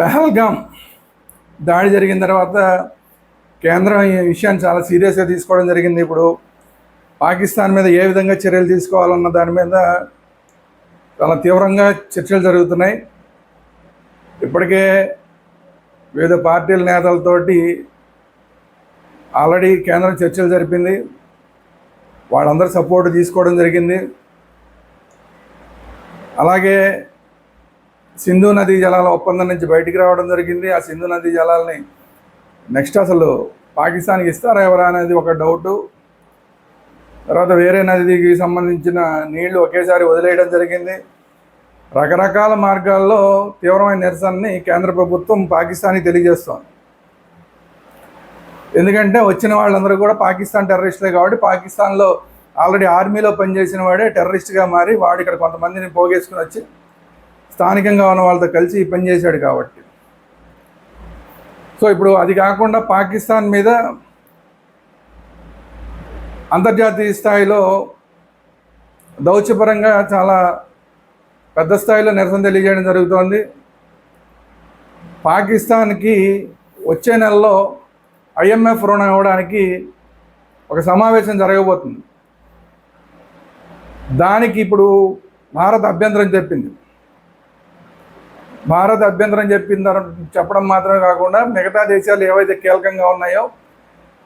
పెహల్గాం. దాడి జరిగిన తర్వాత కేంద్రం ఈ విషయాన్ని చాలా సీరియస్గా తీసుకోవడం జరిగింది. ఇప్పుడు పాకిస్తాన్ మీద ఏ విధంగా చర్యలు తీసుకోవాలన్న దాని మీద చాలా తీవ్రంగా చర్చలు జరుగుతున్నాయి. ఇప్పటికే వివిధ పార్టీల నేతలతోటి ఆల్రెడీ కేంద్రం చర్చలు జరిపింది. వాళ్ళందరూ సపోర్ట్ తీసుకోవడం జరిగింది. అలాగే సింధు నదీ జలాల ఒప్పందం నుంచి బయటికి రావడం జరిగింది. ఆ సింధు నదీ జలాలని నెక్స్ట్ అసలు పాకిస్తాన్కి ఇస్తారా ఎవరా అనేది ఒక డౌటు తర్వాత వేరే నదికి సంబంధించిన నీళ్ళు ఒకేసారి వదిలేయడం జరిగింది. రకరకాల మార్గాల్లో తీవ్రమైన నిరసనని కేంద్ర ప్రభుత్వం పాకిస్తాన్కి తెలియజేస్తోంది. ఎందుకంటే వచ్చిన వాళ్ళందరూ కూడా పాకిస్తాన్ టెర్రరిస్టులే కాబట్టి పాకిస్తాన్లో ఆల్రెడీ ఆర్మీలో పనిచేసిన వాడే టెర్రరిస్ట్గా మారి వాడు ఇక్కడ కొంతమందిని పోగేసుకుని వచ్చి స్థానికంగా ఉన్న వాళ్ళతో కలిసి పనిచేశాడు పని చేశాడు కాబట్టి. సో ఇప్పుడు అది కాకుండా పాకిస్తాన్ మీద అంతర్జాతీయ స్థాయిలో దౌత్యపరంగా చాలా పెద్ద స్థాయిలో నిరసన తెలియజేయడం జరుగుతోంది. పాకిస్తాన్కి వచ్చే నెలలో ఐఎంఎఫ్ రుణం ఇవ్వడానికి ఒక సమావేశం జరగబోతుంది. దానికి ఇప్పుడు భారత్ అభ్యంతరం చెప్పింది భారత్ అభ్యంతరం చెప్పిన చెప్పడం మాత్రమే కాకుండా మిగతా దేశాలు ఏవైతే కీలకంగా ఉన్నాయో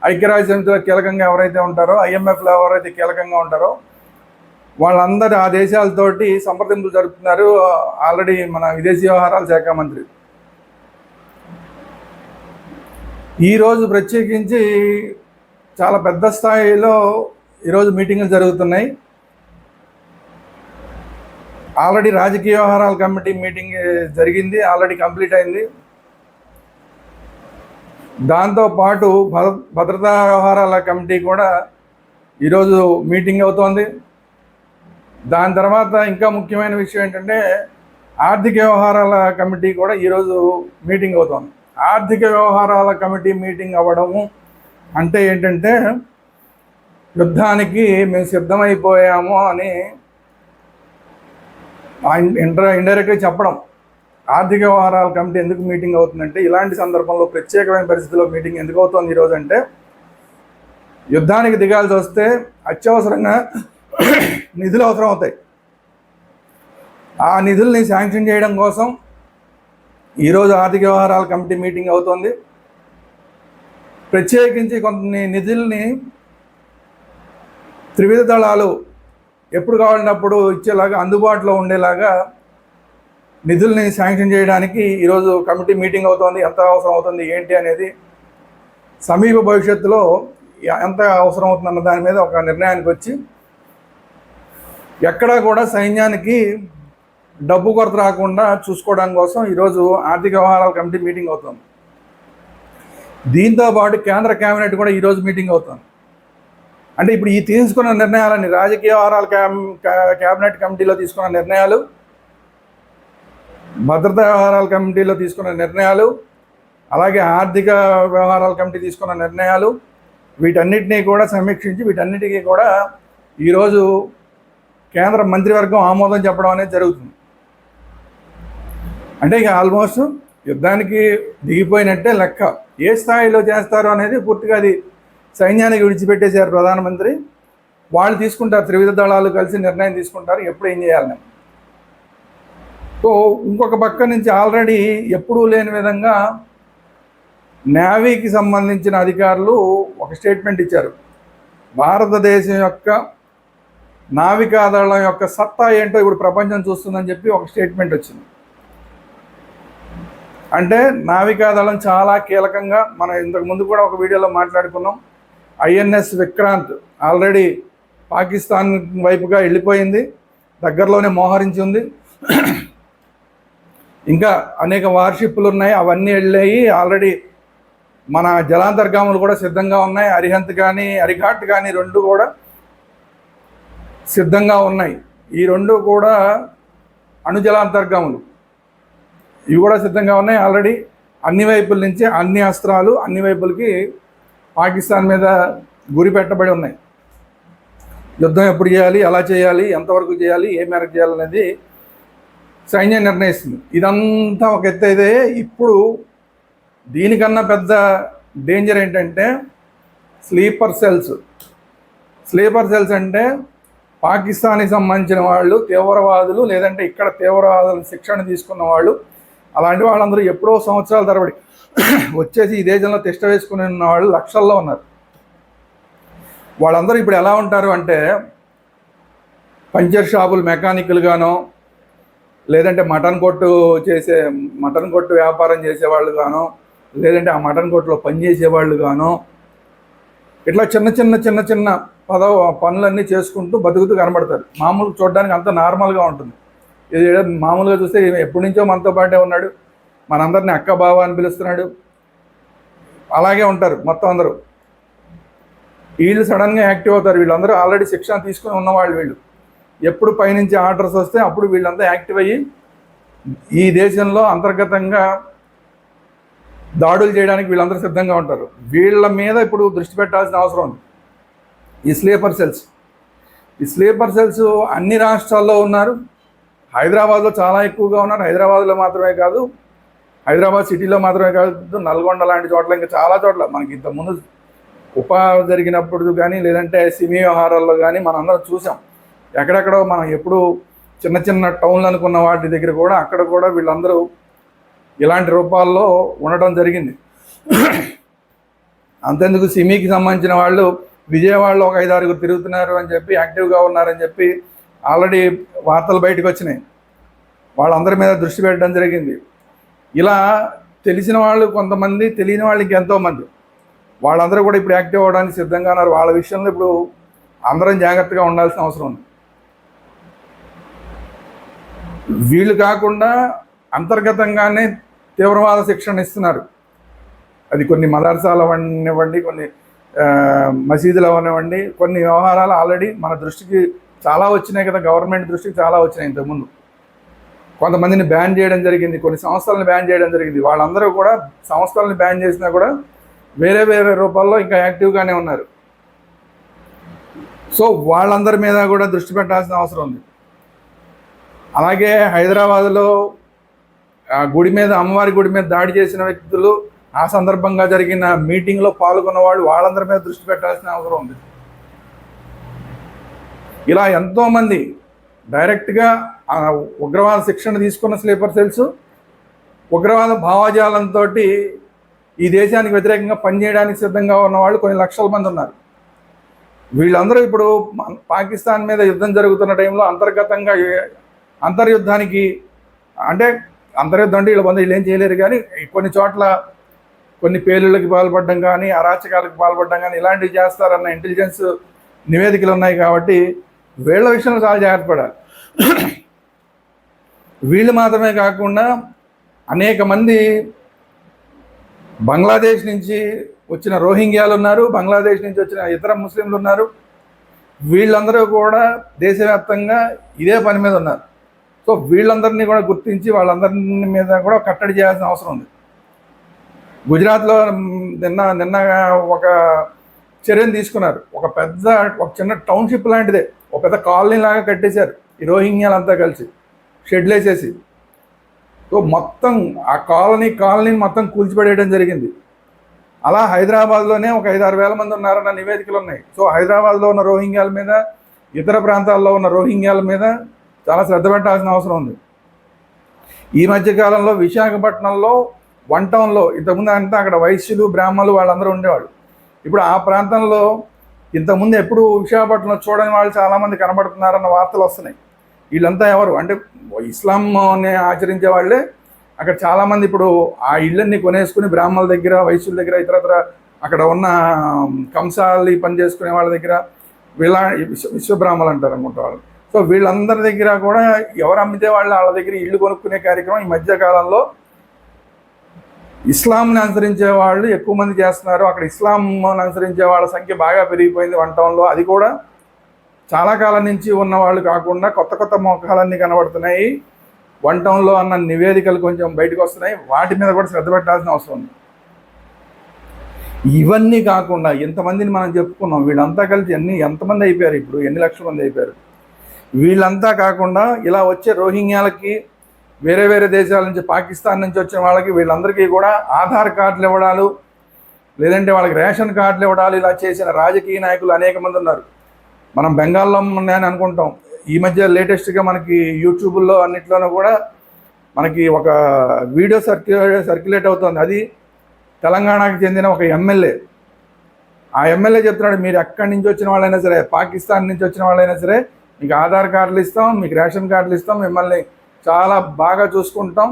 ఐక్యరాజ్యంతో కీలకంగా ఎవరైతే ఉంటారో ఐఎంఎఫ్లో ఎవరైతే కీలకంగా ఉంటారో వాళ్ళందరూ ఆ దేశాలతోటి సంప్రదింపులు జరుపుతున్నారు ఆల్రెడీ మన విదేశీ వ్యవహారాల శాఖ మంత్రి. ఈరోజు ప్రత్యేకించి చాలా పెద్ద స్థాయిలో ఈరోజు మీటింగులు జరుగుతున్నాయి. ఆల్రెడీ రాజకీయ వ్యవహారాల కమిటీ మీటింగ్ జరిగింది ఆల్రెడీ కంప్లీట్ అయింది. దాంతో పాటు భద్ర భద్రతా వ్యవహారాల కమిటీ కూడా ఈరోజు మీటింగ్ అవుతోంది. దాని తర్వాత ఇంకా ముఖ్యమైన విషయం ఏంటంటే ఆర్థిక వ్యవహారాల కమిటీ కూడా ఈరోజు మీటింగ్ అవుతోంది. ఆర్థిక వ్యవహారాల కమిటీ మీటింగ్ అవ్వడము అంటే ఏంటంటే యుద్ధానికి మేము సిద్ధమైపోయాము అని ఇంటర్ ఇండైరెక్ట్గా చెప్పడం. ఆర్థిక వ్యవహారాల కమిటీ ఎందుకు మీటింగ్ అవుతుందంటే ఇలాంటి సందర్భంలో ప్రత్యేకమైన పరిస్థితిలో మీటింగ్ ఎందుకు అవుతుంది ఈరోజు అంటే యుద్ధానికి దిగాల్సి వస్తే అత్యవసరంగా నిధులు అవసరం అవుతాయి. ఆ నిధుల్ని శాంక్షన్ చేయడం కోసం ఈరోజు ఆర్థిక వ్యవహారాల కమిటీ మీటింగ్ అవుతుంది. ప్రత్యేకించి కొన్ని నిధుల్ని త్రివిధ దళాలు ఎప్పుడు కావాలన్నప్పుడు ఇచ్చేలాగా అందుబాటులో ఉండేలాగా నిధుల్ని శాంక్షన్ చేయడానికి ఈరోజు కమిటీ మీటింగ్ అవుతోంది ఎంత అవసరం అవుతుంది ఏంటి అనేది సమీప భవిష్యత్తులో ఎంత అవసరం అవుతుందన్న దాని మీద ఒక నిర్ణయానికి వచ్చి ఎక్కడా కూడా సైన్యానికి డబ్బు కొరత రాకుండా చూసుకోవడం కోసం ఈరోజు ఆర్థిక వ్యవహారాల కమిటీ మీటింగ్ అవుతుంది. దీంతో పాటు కేంద్ర కేబినెట్ కూడా ఈరోజు మీటింగ్ అవుతుంది. అంటే ఇప్పుడు ఈ తీసుకున్న నిర్ణయాలని రాజకీయ వ్యవహారాల క్యాబినెట్ కమిటీలో తీసుకున్న నిర్ణయాలు భద్రతా వ్యవహారాల కమిటీలో తీసుకున్న నిర్ణయాలు అలాగే ఆర్థిక వ్యవహారాల కమిటీ తీసుకున్న నిర్ణయాలు వీటన్నిటినీ కూడా సమీక్షించి వీటన్నిటికీ కూడా ఈరోజు కేంద్ర మంత్రివర్గం ఆమోదం చెప్పడం అనేది జరుగుతుంది. అంటే ఇక ఆల్మోస్ట్ యుద్ధానికి దిగిపోయినట్టే లెక్క. ఏ స్థాయిలో చేస్తారో అనేది పూర్తిగా అది సైన్యానికి విడిచిపెట్టేశారు ప్రధానమంత్రి. వాళ్ళు తీసుకుంటారు త్రివిధ దళాలు కలిసి నిర్ణయం తీసుకుంటారు. ఎప్పుడు ఏం చేయాలని సో ఇంకొక పక్క నుంచి ఆల్రెడీ ఎప్పుడూ లేని విధంగా నేవీకి సంబంధించిన అధికారులు ఒక స్టేట్మెంట్ ఇచ్చారు. భారతదేశం యొక్క నావికాదళం యొక్క సత్తా ఏంటో ఇప్పుడు ప్రపంచం చూస్తుందని చెప్పి ఒక స్టేట్మెంట్ వచ్చింది. అంటే నావికాదళం చాలా కీలకంగా మనం ఇంతకు ముందు కూడా ఒక వీడియోలో మాట్లాడుకున్నాం. ఐఎన్ఎస్ విక్రాంత్ ఆల్రెడీ పాకిస్తాన్ వైపుగా వెళ్ళిపోయింది దగ్గరలోనే మోహరించి ఉంది. ఇంకా అనేక వార్షిప్లు ఉన్నాయి అవన్నీ వెళ్ళాయి. ఆల్రెడీ మన జలాంతర్గాములు కూడా సిద్ధంగా ఉన్నాయి అరిహంత్ కానీ అరిఘాట్ కానీ రెండు కూడా సిద్ధంగా ఉన్నాయి. ఈ రెండు కూడా అణుజలాంతర్గాములు ఇవి కూడా సిద్ధంగా ఉన్నాయి ఆల్రెడీ. అన్ని వైపుల నుంచి అన్ని అస్త్రాలు అన్ని వైపులకి పాకిస్తాన్ మీద గురి పెట్టబడి ఉన్నాయి. యుద్ధం ఎప్పుడు చేయాలి ఎలా చేయాలి ఎంతవరకు చేయాలి ఏ మేరకు చేయాలనేది సైన్యం నిర్ణయిస్తుంది. ఇదంతా ఒక ఎత్తు అయితే ఇప్పుడు దీనికన్నా పెద్ద డేంజర్ ఏంటంటే స్లీపర్ సెల్స్ స్లీపర్ సెల్స్ అంటే పాకిస్తాన్కి సంబంధించిన వాళ్ళు తీవ్రవాదులు లేదంటే ఇక్కడ తీవ్రవాదుల శిక్షణ తీసుకున్న వాళ్ళు అలాంటి వాళ్ళందరూ ఎప్పుడో సంవత్సరాల తరబడి వచ్చేసి ఈ దేశంలో తిష్ట వేసుకుని ఉన్న వాళ్ళు లక్షల్లో ఉన్నారు. వాళ్ళందరూ ఇప్పుడు ఎలా ఉంటారు అంటే పంచర్ షాపులు మెకానిక్లుగానో లేదంటే మటన్ కొట్టు చేసే మటన్ కొట్టు వ్యాపారం చేసేవాళ్ళు గానో లేదంటే ఆ మటన్ కొట్టులో పని చేసేవాళ్ళు గానో ఇట్లా చిన్న చిన్న చిన్న చిన్న పద పనులన్నీ చేసుకుంటూ బతుకుతూ కనబడతారు. మామూలు చూడడానికి అంత నార్మల్గా ఉంటుంది. ఇది మామూలుగా చూస్తే ఎప్పటి నుంచో మనతో పాటే ఉన్నాడు. మనందరినీ అక్క బావ అని పిలుస్తున్నాడు. అలాగే ఉంటారు మొత్తం అందరూ. వీళ్ళు సడన్గా యాక్టివ్ అవుతారు. వీళ్ళందరూ ఆల్రెడీ శిక్షణ తీసుకుని ఉన్నవాళ్ళు వీళ్ళు. ఎప్పుడు పైనుంచి ఆర్డర్స్ వస్తే అప్పుడు వీళ్ళంతా యాక్టివ్ అయ్యి ఈ దేశంలో అంతర్గతంగా దాడులు చేయడానికి వీళ్ళందరూ సిద్ధంగా ఉంటారు. వీళ్ళ మీద ఇప్పుడు దృష్టి పెట్టాల్సిన అవసరం ఉంది. ఈ స్లీపర్ సెల్స్. ఈ స్లీపర్ సెల్స్ అన్ని రాష్ట్రాల్లో ఉన్నారు. హైదరాబాద్లో చాలా ఎక్కువగా ఉన్నారు. హైదరాబాద్లో మాత్రమే కాదు హైదరాబాద్ సిటీలో మాత్రమే కాదు నల్గొండ లాంటి చోట్ల ఇంకా చాలా చోట్ల. మనకి ఇంతకుముందు ఉప జరిగినప్పుడు కానీ లేదంటే సిమి వ్యవహారాల్లో కానీ మనం అందరం చూసాం. ఎక్కడెక్కడో మనం ఎప్పుడు చిన్న చిన్న టౌన్లు అనుకున్న వాటి దగ్గర కూడా అక్కడ కూడా వీళ్ళందరూ ఇలాంటి రూపాల్లో ఉండటం జరిగింది. అంతెందుకు సిమీకి సంబంధించిన వాళ్ళు విజయవాడలో ఒక ఐదారుగురు తిరుగుతున్నారు అని చెప్పి యాక్టివ్గా ఉన్నారని చెప్పి ఆల్రెడీ వార్తలు బయటకు వచ్చినాయి. వాళ్ళందరి మీద దృష్టి పెట్టడం జరిగింది. ఇలా తెలిసిన వాళ్ళు కొంతమంది తెలియని వాళ్ళకి ఎంతోమంది. వాళ్ళందరూ కూడా ఇప్పుడు యాక్టివ్ అవ్వడానికి సిద్ధంగా ఉన్నారు. వాళ్ళ విషయంలో ఇప్పుడు అందరం జాగ్రత్తగా ఉండాల్సిన అవసరం ఉంది. వీళ్ళు కాకుండా అంతర్గతంగానే తీవ్రవాద శిక్షణ ఇస్తున్నారు. అది కొన్ని మదర్సాలు అవనివ్వండి కొన్ని మసీదులు అవనివ్వండి కొన్ని వ్యవహారాలు ఆల్రెడీ మన దృష్టికి చాలా వచ్చినాయి కదా గవర్నమెంట్ దృష్టికి చాలా వచ్చినాయి ఇంతకుముందు. కొంతమందిని బ్యాన్ చేయడం జరిగింది కొన్ని సంస్థలను బ్యాన్ చేయడం జరిగింది. వాళ్ళందరూ కూడా సంస్థలను బ్యాన్ చేసినా కూడా వేరే వేరే రూపాల్లో ఇంకా యాక్టివ్గానే ఉన్నారు. సో వాళ్ళందరి మీద కూడా దృష్టి పెట్టాల్సిన అవసరం ఉంది. అలాగే హైదరాబాద్లో ఆ గుడి మీద అమ్మవారి గుడి మీద దాడి చేసిన వ్యక్తులు ఆ సందర్భంగా జరిగిన మీటింగ్లో పాల్గొన్న వాళ్ళు వాళ్ళందరి మీద దృష్టి పెట్టాల్సిన అవసరం ఉంది. ఇలా ఎంతోమంది డైరెక్ట్గా ఉగ్రవాద శిక్షణ తీసుకున్న స్లీపర్ సెల్స్ ఉగ్రవాద భావజాలంతో ఈ దేశానికి వ్యతిరేకంగా పనిచేయడానికి సిద్ధంగా ఉన్న వాళ్ళు కొన్ని లక్షల మంది ఉన్నారు. వీళ్ళందరూ ఇప్పుడు పాకిస్తాన్ మీద యుద్ధం జరుగుతున్న టైంలో అంతర్గతంగా అంతర్యుద్ధానికి అంటే అంతర్యుద్ధం అంటే వీళ్ళ వీళ్ళు ఏం చేయలేరు కానీ కొన్ని చోట్ల కొన్ని పేలుళ్ళకి పాల్పడడం కానీ అరాచకాలకు పాల్పడడం కానీ ఇలాంటివి చేస్తారన్న ఇంటెలిజెన్స్ నివేదికలు ఉన్నాయి కాబట్టి వీళ్ళ విషయంలో చాలా జాగ్రత్త పడాలి. వీళ్ళు మాత్రమే కాకుండా అనేక మంది బంగ్లాదేశ్ నుంచి వచ్చిన రోహింగ్యాలు ఉన్నారు బంగ్లాదేశ్ నుంచి వచ్చిన ఇతర ముస్లింలు ఉన్నారు. వీళ్ళందరూ కూడా దేశవ్యాప్తంగా ఇదే పని మీద ఉన్నారు. సో వీళ్ళందరినీ కూడా గుర్తించి వాళ్ళందరినీ మీద కూడా కట్టడి చేయాల్సిన అవసరం ఉంది. గుజరాత్లో నిన్న నిన్న ఒక చర్యను తీసుకున్నారు. ఒక పెద్ద ఒక చిన్న టౌన్షిప్ లాంటిదే. ఒక పెద్ద కాలనీ లాగా కట్టేశారు ఈ రోహింగ్యాలంతా కలిసి. షెడ్లు వేసేసి. సో మొత్తం ఆ కాలనీ కాలనీని మొత్తం కూల్చిపడేయడం జరిగింది. అలా హైదరాబాద్లోనే ఒక ఐదారు వేల మంది ఉన్నారన్న నివేదికలు ఉన్నాయి. సో హైదరాబాద్లో ఉన్న రోహింగ్యాల మీద ఇతర ప్రాంతాల్లో ఉన్న రోహింగ్యాల మీద చాలా శ్రద్ధ పెట్టాల్సిన అవసరం ఉంది. ఈ మధ్య కాలంలో విశాఖపట్నంలో వన్ టౌన్లో ఇంతకుముందు అంతా అక్కడ వైశ్యులు బ్రాహ్మణులు వాళ్ళందరూ ఉండేవాళ్ళు. ఇప్పుడు ఆ ప్రాంతంలో ఇంతకుముందు ఎప్పుడు విశాఖపట్నంలో చూడని వాళ్ళు చాలామంది కనబడుతున్నారన్న వార్తలు వస్తున్నాయి. వీళ్ళంతా ఎవరు? అంటే ఇస్లాంని ఆచరించే వాళ్ళే. అక్కడ చాలామంది ఇప్పుడు ఆ ఇళ్ళన్ని కొనేసుకుని బ్రాహ్మణుల దగ్గర వైశ్యుల దగ్గర ఇతరత్ర అక్కడ ఉన్న కంసాలి పని చేసుకునే వాళ్ళ దగ్గర వీళ్ళ విశ్వ విశ్వబ్రాహ్మలు అంటారు అనుకుంటా వాళ్ళు. సో వీళ్ళందరి దగ్గర కూడా ఎవరు అమ్మితే వాళ్ళు వాళ్ళ దగ్గర ఇల్లు కొనుక్కునే కార్యక్రమం ఈ మధ్య కాలంలో ఇస్లాంని అనుసరించే వాళ్ళు ఎక్కువ మంది చేస్తున్నారు. అక్కడ ఇస్లాంను అనుసరించే వాళ్ళ సంఖ్య బాగా పెరిగిపోయింది వన్ టౌన్లో. అది కూడా చాలా కాలం నుంచి ఉన్న వాళ్ళు కాకుండా కొత్త కొత్త మొక్కలన్నీ కనబడుతున్నాయి. వన్ టౌన్లో అన్న నివేదికలు కొంచెం బయటకు వస్తున్నాయి. వాటి మీద కూడా శ్రద్ధ పెట్టాల్సిన అవసరం ఉంది. ఇవన్నీ కాకుండా ఎంతమందిని మనం చెప్పుకున్నాం. వీళ్ళంతా కలిసి ఎన్ని ఎంతమంది అయిపోయారు ఇప్పుడు? ఎన్ని లక్షల మంది అయిపోయారు? వీళ్ళంతా కాకుండా ఇలా వచ్చే రోహింగ్యాలకి వేరే వేరే దేశాల నుంచి పాకిస్తాన్ నుంచి వచ్చిన వాళ్ళకి వీళ్ళందరికీ కూడా ఆధార్ కార్డులు ఇవ్వడాలు లేదంటే వాళ్ళకి రేషన్ కార్డులు ఇవ్వడాలు ఇలా చేసిన రాజకీయ నాయకులు అనేక మంది ఉన్నారు. మనం బెంగాల్లో ఉన్నాయని అనుకుంటాం. ఈ మధ్య లేటెస్ట్గా మనకి యూట్యూబ్లో అన్నిట్లోనూ కూడా మనకి ఒక వీడియో సర్క్యులే సర్క్యులేట్ అవుతుంది. అది తెలంగాణకు చెందిన ఒక ఎమ్మెల్యే. ఆ ఎమ్మెల్యే చెప్తున్నాడు మీరు ఎక్కడి నుంచి వచ్చిన వాళ్ళైనా సరే పాకిస్తాన్ నుంచి వచ్చిన వాళ్ళైనా సరే మీకు ఆధార్ కార్డులు ఇస్తాం మీకు రేషన్ కార్డులు ఇస్తాం మిమ్మల్ని చాలా బాగా చూసుకుంటాం.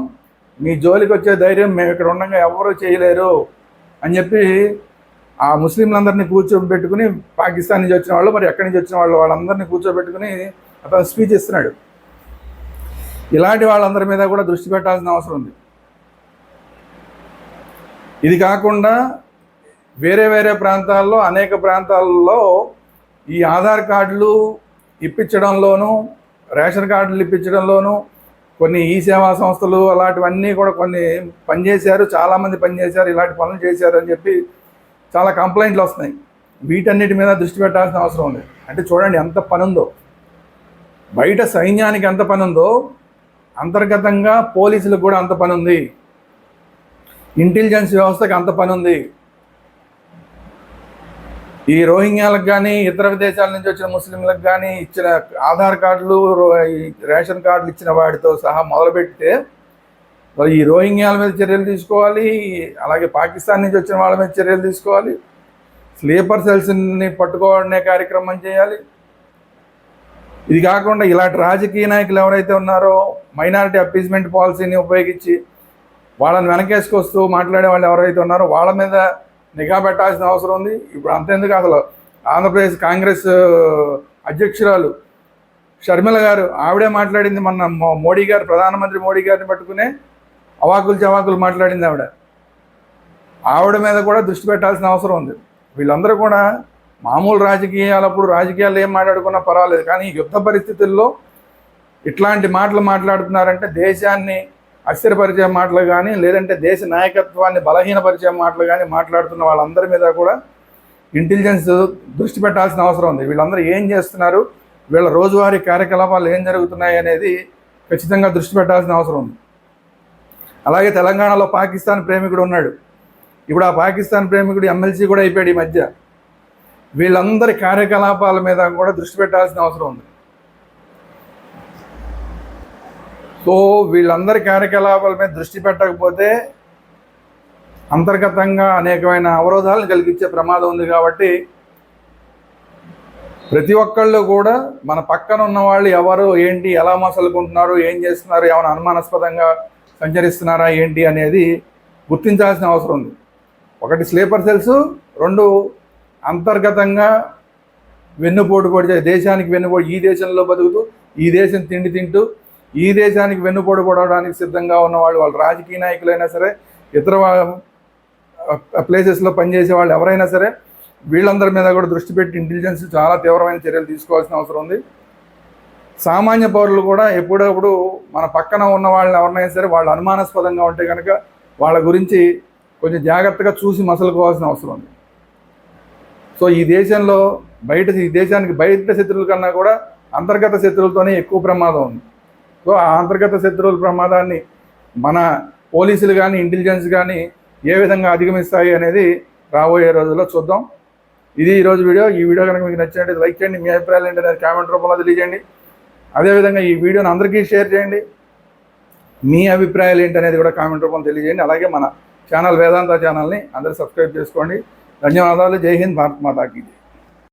మీ జోలికి వచ్చే ధైర్యం మేము ఇక్కడ ఉండగా ఎవరు చేయలేరు అని చెప్పి ఆ ముస్లింలందరినీ కూర్చోబెట్టుకుని పాకిస్తాన్ నుంచి వచ్చిన వాళ్ళు మరి ఎక్కడి నుంచి వచ్చిన వాళ్ళు వాళ్ళందరినీ కూర్చోబెట్టుకుని అతను స్పీచ్ ఇస్తున్నాడు. ఇలాంటి వాళ్ళందరి మీద కూడా దృష్టి పెట్టాల్సిన అవసరం ఉంది. ఇది కాకుండా వేరే వేరే ప్రాంతాల్లో అనేక ప్రాంతాల్లో ఈ ఆధార్ కార్డులు ఇప్పించడంలోనూ రేషన్ కార్డులు ఇప్పించడంలోనూ కొన్ని ఈ సేవా సంస్థలు అలాంటివన్నీ కూడా కొన్ని పనిచేశారు చాలామంది పనిచేశారు ఇలాంటి పనులు చేశారు అని చెప్పి చాలా కంప్లైంట్లు వస్తున్నాయి. వీటన్నిటి మీద దృష్టి పెట్టాల్సిన అవసరం ఉంది అంటే చూడండి ఎంత పని ఉందో బయట సైన్యానికి ఎంత పని ఉందో అంతర్గతంగా పోలీసులకు కూడా అంత పని ఉంది ఇంటెలిజెన్స్ వ్యవస్థకి అంత పని ఉంది ఈ రోహింగ్యాలకు కానీ ఇతర దేశాల నుంచి వచ్చిన ముస్లింలకు కానీ ఇచ్చిన ఆధార్ కార్డులు రో- ఈ రేషన్ కార్డులు ఇచ్చిన వాటితో సహా మొదలుపెడితే మరి ఈ రోహింగ్యాల మీద చర్యలు తీసుకోవాలి అలాగే పాకిస్తాన్ నుంచి వచ్చిన వాళ్ళ మీద చర్యలు తీసుకోవాలి స్లీపర్ సెల్స్ని పట్టుకోవడనే కార్యక్రమం చేయాలి. ఇది కాకుండా ఇలాంటి రాజకీయ నాయకులు ఎవరైతే ఉన్నారో మైనారిటీ అప్పీజ్మెంట్ పాలసీని ఉపయోగించి వాళ్ళని వెనకేసుకొస్తూ మాట్లాడే వాళ్ళు ఎవరైతే ఉన్నారో వాళ్ళ మీద నిఘా పెట్టాల్సిన అవసరం ఉంది. ఇప్పుడు అంతేందుకు అసలు ఆంధ్రప్రదేశ్ కాంగ్రెస్ అధ్యక్షురాలు షర్మిల గారు ఆవిడే మాట్లాడింది మొన్న మోడీ గారు ప్రధానమంత్రి మోడీ గారిని పట్టుకునే అవాకులు చవాకులు మాట్లాడింది ఆవిడ. ఆవిడ మీద కూడా దృష్టి పెట్టాల్సిన అవసరం ఉంది. వీళ్ళందరూ కూడా మామూలు రాజకీయాలప్పుడు రాజకీయాలు ఏం మాట్లాడుకున్నా పర్వాలేదు. కానీ యుద్ధ పరిస్థితుల్లో ఇట్లాంటి మాటలు మాట్లాడుతున్నారంటే దేశాన్ని అస్థిరపరిచే మాటలు కానీ లేదంటే దేశ నాయకత్వాన్ని బలహీనపరిచే మాటలు కానీ మాట్లాడుతున్న వాళ్ళందరి మీద కూడా ఇంటెలిజెన్స్ దృష్టి పెట్టాల్సిన అవసరం ఉంది. వీళ్ళందరూ ఏం చేస్తున్నారు? వీళ్ళ రోజువారీ కార్యకలాపాలు ఏం జరుగుతున్నాయి అనేది ఖచ్చితంగా దృష్టి పెట్టాల్సిన అవసరం ఉంది. అలాగే తెలంగాణలో పాకిస్తాన్ ప్రేమికుడు ఉన్నాడు. ఇప్పుడు ఆ పాకిస్తాన్ ప్రేమికుడు ఎమ్మెల్సీ కూడా అయిపోయాడు ఈ మధ్య. వీళ్ళందరి కార్యకలాపాల మీద కూడా దృష్టి పెట్టాల్సిన అవసరం ఉంది. సో వీళ్ళందరి కార్యకలాపాల మీద దృష్టి పెట్టకపోతే అంతర్గతంగా అనేకమైన అవరోధాలను కలిగించే ప్రమాదం ఉంది కాబట్టి ప్రతి ఒక్కళ్ళు కూడా మన పక్కన ఉన్న వాళ్ళు ఎవరు ఏంటి ఎలా మసలుకుంటున్నారు ఏం చేస్తున్నారు ఏమైనా అనుమానాస్పదంగా సంచరిస్తున్నారా ఏంటి అనేది గుర్తించాల్సిన అవసరం ఉంది. ఒకటి స్లీపర్ సెల్స్ రెండు అంతర్గతంగా వెన్నుపోటు పొడిచే దేశానికి వెన్నుపోటు ఈ దేశంలో బతుకుతూ ఈ దేశం తిండి తింటూ ఈ దేశానికి వెన్నుపోటు పొడవడానికి సిద్ధంగా ఉన్న వాళ్ళు వాళ్ళు రాజకీయ నాయకులైనా సరే ఇతర ప్లేసెస్లో పనిచేసే వాళ్ళు ఎవరైనా సరే వీళ్ళందరి మీద కూడా దృష్టి పెట్టి ఇంటెలిజెన్స్ చాలా తీవ్రమైన చర్యలు తీసుకోవాల్సిన అవసరం ఉంది. సామాన్య పౌరులు కూడా ఎప్పుడప్పుడు మన పక్కన ఉన్న వాళ్ళని ఎవరినైనా సరే వాళ్ళు అనుమానాస్పదంగా ఉంటే కనుక వాళ్ళ గురించి కొంచెం జాగ్రత్తగా చూసి మసలుకోవాల్సిన అవసరం ఉంది. సో ఈ దేశంలో బయట ఈ దేశానికి బయట శత్రువుల కన్నా కూడా అంతర్గత శత్రువులతోనే ఎక్కువ ప్రమాదం ఉంది. సో ఆ అంతర్గత శత్రువుల ప్రమాదాన్ని మన పోలీసులు కానీ ఇంటెలిజెన్స్ కానీ ఏ విధంగా అధిగమిస్తాయి అనేది రాబోయే రోజుల్లో చూద్దాం. ఇది ఈరోజు వీడియో. ఈ వీడియో కనుక మీకు నచ్చినట్టు లైక్ చేయండి. మీ అభిప్రాయాలు ఏంటి అనేది కామెంట్ రూపంలో తెలియజేయండి. అదేవిధంగా ఈ వీడియోని అందరికీ షేర్ చేయండి. మీ అభిప్రాయాలు ఏంటి అనేది కూడా కామెంట్ రూపంలో తెలియజేయండి. అలాగే మన ఛానల్ వేదాంత ఛానల్ని అందరూ సబ్స్క్రైబ్ చేసుకోండి. ధన్యవాదాలు. జై హింద్. భారత్ మాతాకి జై.